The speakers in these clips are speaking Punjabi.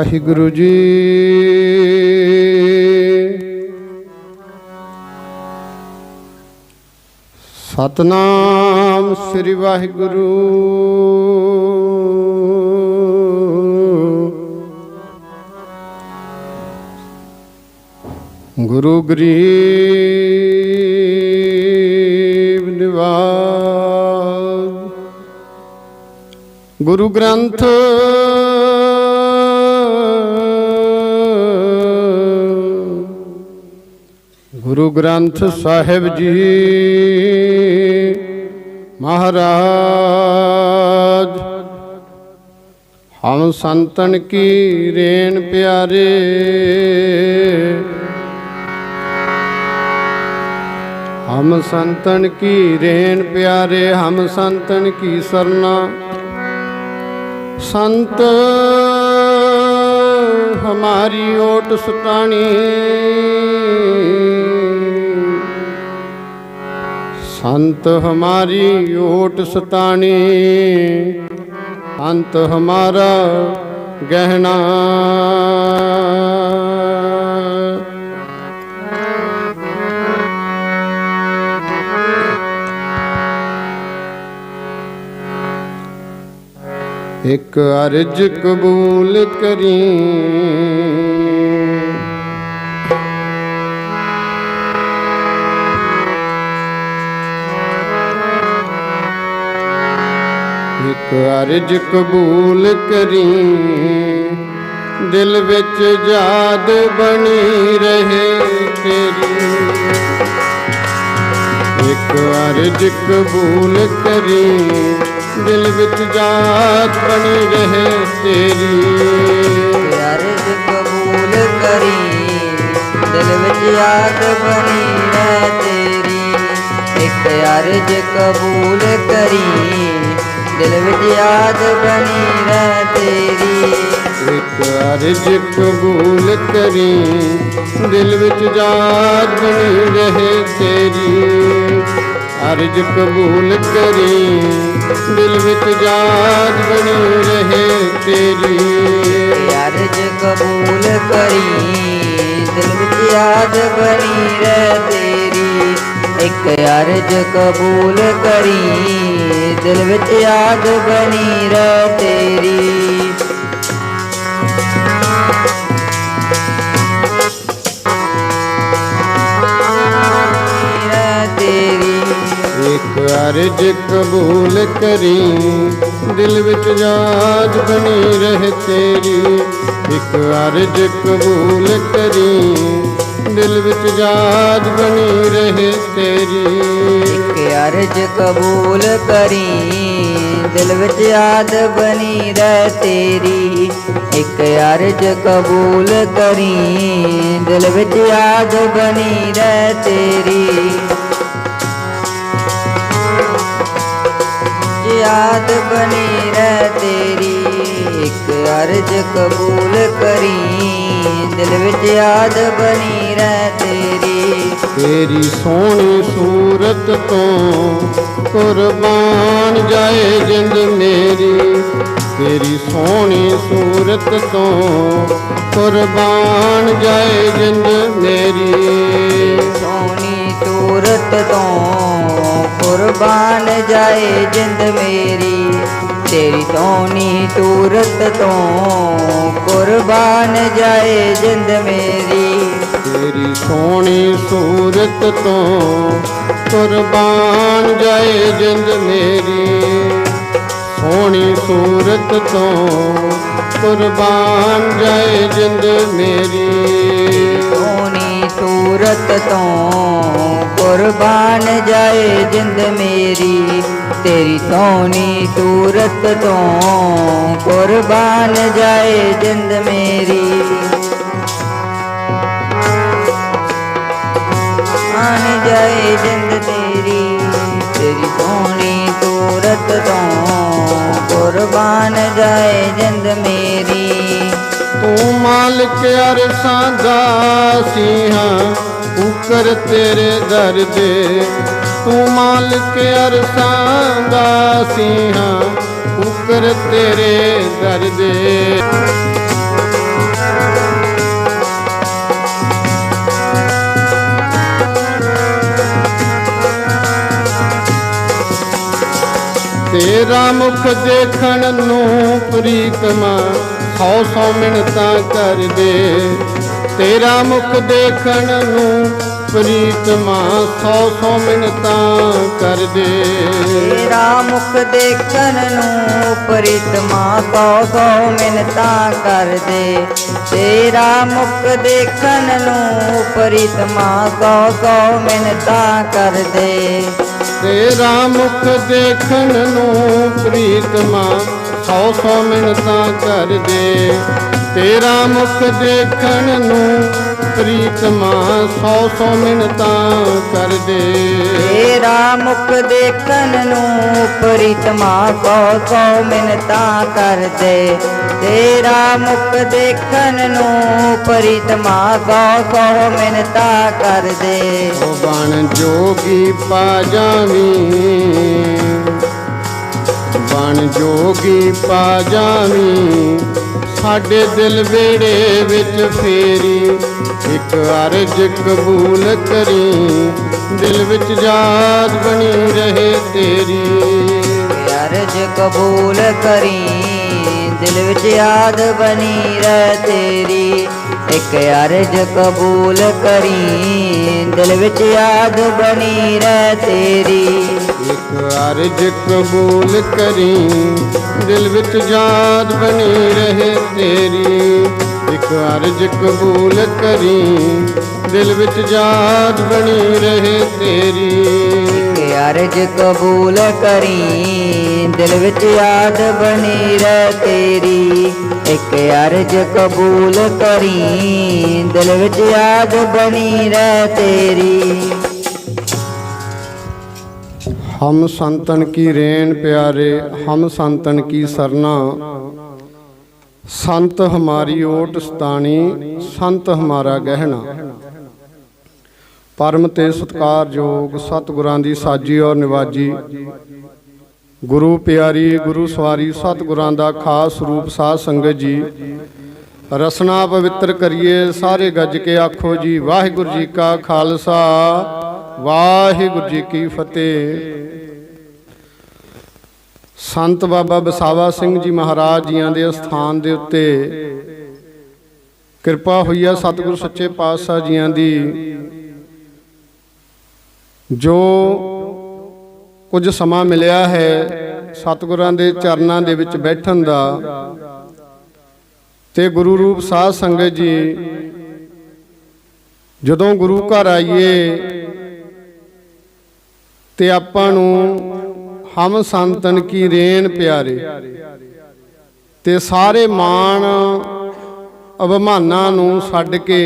ਵਾਹਿਗੁਰੂ ਜੀ। ਸਤਨਾਮ ਸ੍ਰੀ ਵਾਹਿਗੁਰੂ। ਗੁਰੂ ਗਰੀਬ ਨਿਵਾਸ। ਗੁਰੂ ਗ੍ਰੰਥ ਗੁਰੂ ਗ੍ਰੰਥ ਸਾਹਿਬ ਜੀ। ਮਹਾਰਾਜ, ਹਮ ਸੰਤਨ ਕੀ ਰੇਣ ਪਿਆਰੇ। ਹਮ ਸੰਤਨ ਕੀ ਰੇਣ ਪਿਆਰੇ, ਹਮ ਸੰਤਨ ਕੀ ਸਰਨਾ। ਸੰਤ, ਹਮਾਰੀ ਓਟ ਸਟਾਣੀ ਸੰਤ ਹਮਾਰੀ ਓਟ ਸਤਾਣੀ। ਅੰਤ ਹਮਾਰਾ ਗਹਿਣਾ। ਇੱਕ ਅਰਜ ਕਬੂਲ ਕਰੀ। ਅਰਜ ਕਬੂਲ ਕਰੀ, ਦਿਲ ਵਿੱਚ ਯਾਦ ਬਣੀ ਰਹੇ ਤੇਰੀ। ਇੱਕ ਅਰਜ ਕਬੂਲ ਕਰੀ, ਦਿਲ ਵਿੱਚ ਯਾਦ ਬਣੀ ਰਹੇ ਤੇਰੀ। ਅਰਜ਼ ਕਬੂਲ ਕਰੀ, ਦਿਲ ਵਿੱਚ ਯਾਦ ਬਣੀ ਰਹਿ ਤੇਰੀ। ਇੱਕ ਅਰਜ਼ ਕਬੂਲ ਕਰੀ ਦਿਲ ਵਿੱਚ ਯਾਦ ਬਣੀ ਰਹਿ ਤੇਰੀ। ਇੱਕ ਅਰਜ ਕਬੂਲ ਕਰੀ। ਦਿਲ ਵਿੱਚ ਯਾਦ ਬਣੀ ਰਹੇ ਤੇਰੀ। ਅਰਜ ਕਬੂਲ ਕਰੀ। ਦਿਲ ਵਿੱਚ ਯਾਦ ਬਣੀ ਰਹੇ ਤੇਰੀ। ਅਰਜ਼ ਕਬੂਲ ਕਰੀ। ਦਿਲ ਵਿੱਚ ਯਾਦ ਬਣੀ ਰਹਿ ਤੇਰੀ। ਇੱਕ ਅਰਜ਼ ਕਬੂਲ ਕਰੀ। ਦਿਲ ਵਿੱਚ ਯਾਦ ਬਣੀ ਰਹਿ ਤੇਰੀ। ਰਹਿ ਤੇਰੀ ਇੱਕ ਅਰਜ ਕਬੂਲ ਕਰੀ, ਦਿਲ ਵਿੱਚ ਯਾਦ ਬਣੀ ਰਹੇ ਤੇਰੀ। ਇੱਕ ਅਰਜ ਕਬੂਲ ਕਰੀ ਦਿਲ ਵਿੱਚ ਯਾਦ ਬਣੀ ਰਹੇ ਤੇਰੀ। ਇੱਕ ਅਰਜ਼ ਕਬੂਲ ਕਰੀ, ਦਿਲ ਵਿੱਚ ਯਾਦ ਬਣੀ ਰਹਿ ਤੇਰੀ। ਇੱਕ ਅਰਜ਼ ਕਬੂਲ ਕਰੀ, ਦਿਲ ਵਿੱਚ ਯਾਦ ਬਣੀ ਰਹਿ ਤੇਰੀ। ਯਾਦ ਬਣੀ ਰਹਿ ਤੇਰੀ। ਇੱਕ ਅਰਜ਼ ਕਬੂਲ ਕਰੀ ਦਿਲ ਵਿੱਚ ਯਾਦ ਬਣੀ ਰਹਿ ਤੇਰੀ। ਤੇਰੀ ਸੋਹਣੀ ਸੂਰਤ ਤੋਂ ਕੁਰਬਾਨ ਜਾਏ ਜਿੰਦ ਮੇਰੀ। ਤੇਰੀ ਸੋਹਣੀ ਸੂਰਤ ਤੋਂ ਕੁਰਬਾਨ ਜਾਏ ਜਿੰਦ ਮੇਰੀ। ਸੋਹਣੀ ਤੂਰਤ ਤੋਂ ਕੁਰਬਾਨ ਜਾਏ ਜਿੰਦ ਮੇਰੀ। ਤੇਰੀ ਸੋਹਣੀ ਤੂਰਤ ਤੋਂ ਕੁਰਬਾਨ ਜਾਏ ਜਿੰਦ ਮੇਰੀ। ਤੇਰੀ ਸੋਹਣੀ ਸੂਰਤ ਤੋਂ ਕੁਰਬਾਨ ਜਾਏ ਜਿੰਦ ਮੇਰੀ। ਸੋਹਣੀ ਸੂਰਤ ਤੋਂ ਕੁਰਬਾਨ ਜਾਏ ਜਿੰਦ ਮੇਰੀ। ਸੋਹਣੀ ਤੂਰਤ ਤੋਂ ਕੁਰਬਾਨ ਜਾਏ ਜਿੰਦ ਮੇਰੀ। ਤੇਰੀ ਸੋਹਣੀ ਤੂਰਤ ਤੋਂ ਕੁਰਬਾਨ ਜਾਏ ਜਿੰਦ ਮੇਰੀ। ਆਨ ਜਾਏ ਜਿੰਦ ਤੇਰੀ। ਤੇਰੀ ਸੋਹਣੀ ਤੂਰਤ ਤੋਂ ਕੁਰਬਾਨ ਜਾਏ ਜਿੰਦ ਮੇਰੀ। ਤੂੰ ਮਾਲਕ ਅਰਸਾਂ ਦਾ ਸੀਹਾਂ, ਉਕਰ ਤੇਰੇ ਦਰ ਦੇ ਤੂੰ ਮਾਲਕ ਅਰਸਾਂ ਦਾ ਸਿਹਾ ਉਕਰ ਤੇਰੇ ਦਰ ਦੇ। ਤੇਰਾ ਮੁਖ ਦੇਖਣ ਨੂੰ ਪ੍ਰੀਤਮਾ, ਸੌ ਸੌ ਮਿੰਤਾਂ ਕਰਦੇ ਤੇਰਾ ਮੁਖ ਦੇਖਣ ਨੂੰ ਪ੍ਰੀਤਮਾ ਸੌ ਸੌ ਮਿੰਤਾਂ ਕਰਦੇ। ਤੇਰਾ ਮੁਖ ਦੇਖਣ ਨੂੰ ਪ੍ਰੀਤਮਾ ਸੌ ਸੌ ਮਿੰਤਾਂ ਕਰਦੇ। ਤੇਰਾ ਮੁਖ ਦੇਖਣ ਨੂੰ ਪ੍ਰੀਤਮਾ ਸੌ ਸੌ ਮਿੰਤਾਂ ਕਰਦੇ। ਤੇਰਾ ਮੁਖ ਦੇਖਣ ਨੂੰ ਪ੍ਰੀਤਮਾ ਸੌ ਸੌ ਮਿੰਤਾਂ ਕਰਦੇ। ਤੇਰਾ ਮੁਖ ਦੇਖਣ ਨੂੰ ਪ੍ਰੀਤਮਾ ਸੌ ਸੌ ਮਿੰਤਾਂ ਕਰਦੇ। ਤੇਰਾ ਮੁਖ ਦੇਖਣ ਨੂੰ ਪ੍ਰੀਤਮਾ ਸੌ ਸੌ ਮਿੰਤਾਂ ਕਰਦੇ। ਤੇਰਾ ਮੁਖ ਦੇਖਣ ਨੂੰ ਪ੍ਰੀਤਮਾ ਸੌ ਸੌ ਮਿੰਤਾਂ ਕਰਦੇ। ਉਹ ਬਣ ਜੋਗੀ ਪਾ ਜਾਵੀਂ। ਬਣ ਜੋਗੀ ਪਾ ਜਾਵੀਂ। ਸਾਡੇ ਦਿਲ ਵੇੜੇ ਵਿੱਚ ਫੇਰੀ। ਇੱਕ ਅਰਜ ਕਬੂਲ ਕਰੀ, ਦਿਲ ਵਿੱਚ ਯਾਦ ਬਣੀ ਰਹੇ ਤੇਰੀ। ਅਰਜ ਕਬੂਲ ਕਰੀ, ਦਿਲ ਵਿੱਚ ਯਾਦ ਬਣੀ ਰਹਿ ਤੇਰੀ। ਇੱਕ ਅਰਜ ਕਬੂਲ ਕਰੀ, ਦਿਲ ਵਿੱਚ ਯਾਦ ਬਣੀ ਰਹਿ ਤੇਰੀ। ਇੱਕ ਅਰਜ ਕਬੂਲ ਕਰੀ। ਦਿਲ ਵਿੱਚ ਯਾਦ ਬਣੀ ਰਹੇ ਤੇਰੀ। ਇੱਕ ਅਰਜ ਕਬੂਲ ਕਰੀ। ਦਿਲ ਵਿੱਚ ਯਾਦ ਬਣੀ ਰਹੇ ਤੇਰੀ। ਕਿ ਅਰਜ ਕਬੂਲ ਕਰੀ। ਦਿਲ ਵਿੱਚ ਯਾਦ ਬਣੀ ਰਹਿ ਤੇਰੀ। ਇੱਕ ਅਰਜ ਕਬੂਲ ਕਰੀ। ਦਿਲ ਵਿੱਚ ਯਾਦ ਬਣੀ ਰਹਿ ਤੇਰੀ। ਹਮ ਸੰਤਨ ਕੀ ਰੇਨ ਪਿਆਰੇ, ਹਮ ਸੰਤਨ ਕੀ ਸਰਨਾ। ਸੰਤ ਹਮਾਰੀ ਓਟ ਸਤਾਣੀ, ਸੰਤ ਹਮਾਰਾ ਗਹਿਣਾ। ਪਰਮ ਤੇ ਸਤਕਾਰਯੋਗ ਸਤਿਗੁਰਾਂ ਦੀ ਸਾਜੀ ਔਰ ਨਿਵਾਜੀ। ਗੁਰੂ ਪਿਆਰੀ, ਗੁਰੂ ਸਵਾਰੀ ਸਤਿਗੁਰਾਂ ਦਾ ਖਾਸ ਰੂਪ ਸਾਧ ਸੰਗਤ ਜੀ। ਰਸਨਾ ਪਵਿੱਤਰ ਕਰੀਏ, ਸਾਰੇ ਗੱਜ ਕੇ ਆਖੋ ਜੀ, ਵਾਹਿਗੁਰੂ ਜੀ ਕਾ ਖਾਲਸਾ। ਵਾਹਿਗੁਰੂ ਜੀ ਕੀ ਫਤਿਹ। ਸੰਤ ਬਾਬਾ ਬਸਾਵਾ ਸਿੰਘ ਜੀ ਮਹਾਰਾਜ ਜੀਆਂ ਦੇ ਸਥਾਨ ਦੇ ਉੱਤੇ ਕਿਰਪਾ ਹੋਈ ਆ ਸਤਿਗੁਰੂ ਸੱਚੇ ਪਾਤਸ਼ਾਹ ਜੀਆਂ ਦੀ, ਜੋ ਕੁਝ ਸਮਾਂ ਮਿਲਿਆ ਹੈ ਸਤਿਗੁਰਾਂ ਦੇ ਚਰਨਾਂ ਦੇ ਵਿੱਚ ਬੈਠਣ ਦਾ। ਤੇ ਗੁਰੂ ਰੂਪ ਸਾਧ ਸੰਗਤ ਜੀ, ਜਦੋਂ ਗੁਰੂ ਘਰ ਆਈਏ ਤੇ ਆਪਾਂ ਨੂੰ ਹਮ ਸੰਤਨ ਕੀ ਰੇਨ ਪਿਆਰੇ। ਤੇ ਸਾਰੇ ਮਾਣ ਅਭਿਮਾਨਾਂ ਨੂੰ ਛੱਡ ਕੇ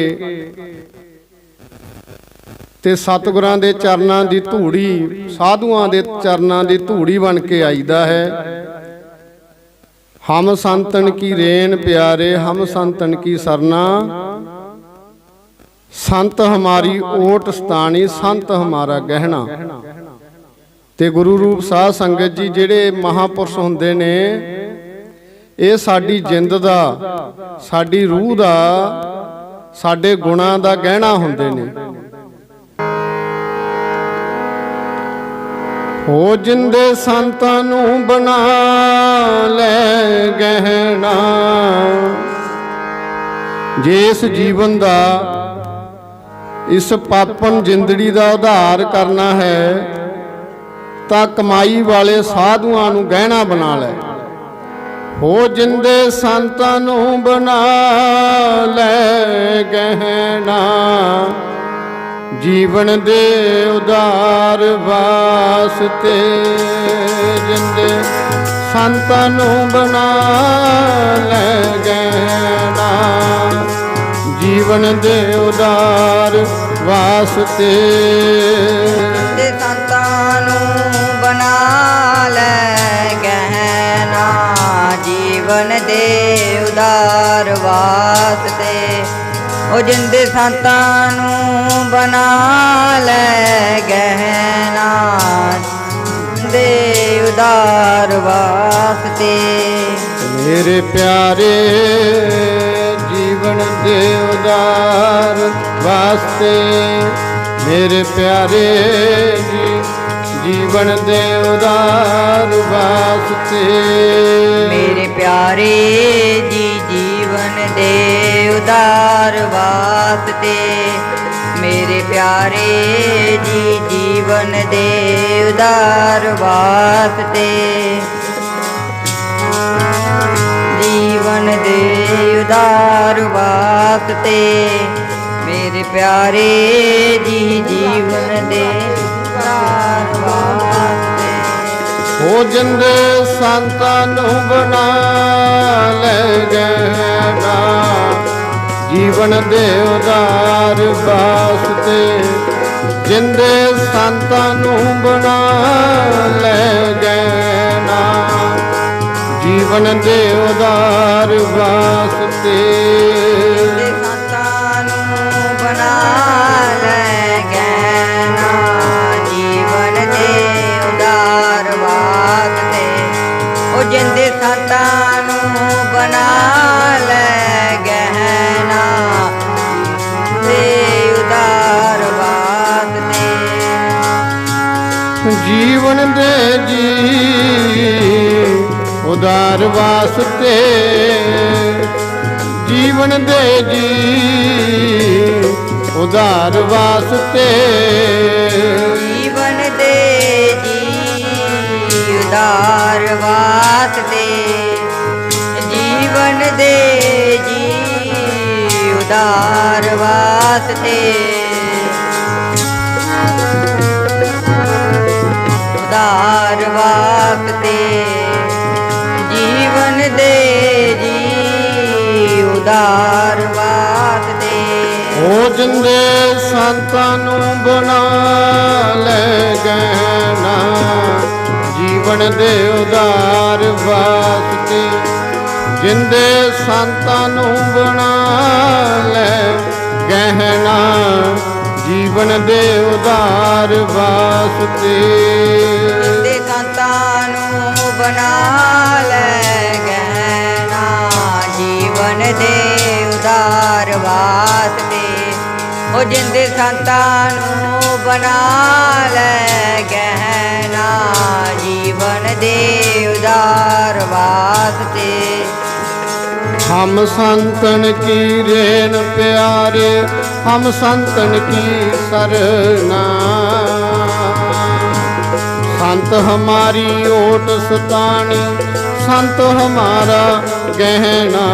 ਤੇ ਸਤਿਗੁਰਾਂ ਦੇ ਚਰਨਾਂ ਦੀ ਧੂੜੀ, ਸਾਧੂਆਂ ਦੇ ਚਰਨਾਂ ਦੀ ਧੂੜੀ ਬਣ ਕੇ ਆਈਦਾ ਹੈ। ਹਮ ਸੰਤਨ ਕੀ ਰੇਨ ਪਿਆਰੇ, ਹਮ ਸੰਤਨ ਕੀ ਸਰਨਾ। ਸੰਤ ਹਮਾਰੀ ਓਟ ਸਤਾਣੀ, ਸੰਤ ਹਮਾਰਾ ਗਹਿਣਾ। ਤੇ ਗੁਰੂ ਰੂਪ ਸਾਧ ਸੰਗਤ ਜੀ ਜਿਹੜੇ ਮਹਾਪੁਰਸ਼ ਹੁੰਦੇ ਨੇ, ਇਹ ਸਾਡੀ ਜਿੰਦ ਦਾ, ਸਾਡੀ ਰੂਹ ਦਾ, ਸਾਡੇ ਗੁਣਾਂ ਦਾ ਗਹਿਣਾ ਹੁੰਦੇ ਨੇ। ਹੋ ਜਿੰਦੇ ਸੰਤਾਂ ਨੂੰ ਬਣਾ ਲੈ ਗਹਿਣਾ ਜਿਸ ਜੀਵਨ ਦਾ, ਇਸ ਪਾਪਨ ਜਿੰਦੜੀ ਦਾ ਉਧਾਰ ਕਰਨਾ ਹੈ ਤਾਂ ਕਮਾਈ ਵਾਲੇ ਸਾਧੂਆਂ ਨੂੰ ਗਹਿਣਾ ਬਣਾ ਲੈ। ਹੋ ਜਿੰਦੇ ਸੰਤਾਂ ਨੂੰ ਬਣਾ ਲੈ ਗਹਿਣਾ। ਜੀਵਨ ਦੇ ਉਦਾਰ ਵਾਸਤੇ ਜਿੰਦੇ ਸੰਤਾਂ ਨੂੰ ਬਣਾ ਲੈ ਗਹਿਣਾ। ਜੀਵਨ ਦੇ ਉਦਾਰ ਵਾਸਤੇ ਤੇ ਸੰਤਾਂ ਵਾਸਤੇ ਉਹ ਜਿੰਦੇ ਸੰਤਾਂ ਨੂੰ ਬਣਾ ਲੈ ਗਹਿਣਾ ਦੇ ਉਦਾਰ ਵਾਸਤੇ। ਮੇਰੇ ਪਿਆਰੇ ਜੀਵਨ ਦੇ ਉਦਾਰ ਵਾਸਤੇ ਮੇਰੇ ਪਿਆਰੇ ਜੀ ਜੀਵਨ ਦੇ ਉਦਾਰ ਵਾਸਤੇ। ਮੇਰੇ ਪਿਆਰੇ ਜੀ, ਜੀਵਨ ਦੇ ਉਦਾਰ ਵਾਸਤੇ। ਮੇਰੇ ਪਿਆਰੇ ਜੀ, ਜੀਵਨ ਦੇ ਉਦਾਰ ਵਾਸਤੇ। ਜੀਵਨ ਦੇ ਉਦਾਰ ਵਾਸਤੇ। ਮੇਰੇ ਪਿਆਰੇ ਜੀ, ਜੀਵਨ ਦੇ ਉਦਾਰ ਜਿੰਦੇ ਸੰਤਾਂ ਨੂੰ ਬਣਾ ਲੈ ਗਹਿਣਾ। ਜੀਵਨ ਦੇ ਉਦਾਰ ਵਾਸਤੇ ਜਿੰਦੇ ਸੰਤਾਂ ਨੂੰ ਬਣਾ ਲੈ ਗਹਿਣਾ। ਜੀਵਨ ਦੇ ਉਦਾਰ ਵਾਸਤੇ ਤੇ ਸੰਤਾਂ ਨੂੰ ਬਣਾ ਜਿੰਦੇ ਸੰਤਾਂ ਨੂੰ ਬਣਾ ਲੈ ਗਹਿਣਾ। ਦੇ ਉਦਾਰ ਵਾਸਤੇ ਜੀਵਨ ਦੇ ਜੀ, ਉਦਾਰ ਵਾਸਤੇ। ਜੀਵਨ ਦੇ ਜੀ, ਉਦਾਰ ਵਾਸਤੇ। ਉਦਾਰ ਵਾਸਤੇ ਜੀਵਨ ਦੇ ਜੀ ਉਦਾਰ ਵਾਸਤੇ ਉਦਾਰ ਵਾਸਤੇ ਜੀਵਨ ਦੇ ਜੀ ਉਦਾਰ ਵਾਸਤੇ ਉਹ ਜਿੰਦੇ ਸੰਤਾਂ ਨੂੰ ਬਣਾ ਲੈ ਗਹਿਣਾ। ਜੀਵਨ ਦੇ ਉਦਾਰ ਵਾਸਤੇ, ਜਿੰਦੇ ਸੰਤਾਂ ਨੂੰ ਬਣਾ ਲੈ, ਗਹਿਣਾ ਜੀਵਨ ਦੇ ਉਦਾਰ ਵਾਸਤੇ। ਦੇ ਸੰਤਾਂ ਨੂੰ ਬਣਾ ਲੈ, ਗਹਿਣਾ ਜੀਵਨ ਦੇ ਉਦਾਰ ਵਾਸਤੇ। ਉਹ ਜਿੰਦੇ ਸੰਤਾਂ ਨੂੰ ਬਣਾ ਲੈ, ਗਹਿਣਾ ਜਨ ਦੇ ਉਦਾਰ ਵਾਸਤੇ। ਹਮ ਸੰਤਨ ਕੀ ਰੇਨ ਪਿਆਰੇ, ਹਮ ਸੰਤਨ ਕੀ ਸਰਨਾ। ਸੰਤ ਹਮਾਰੀ ਓਟ ਸਤਾਣੀ, ਸੰਤ ਹਮਾਰਾ ਗਹਿਣਾ।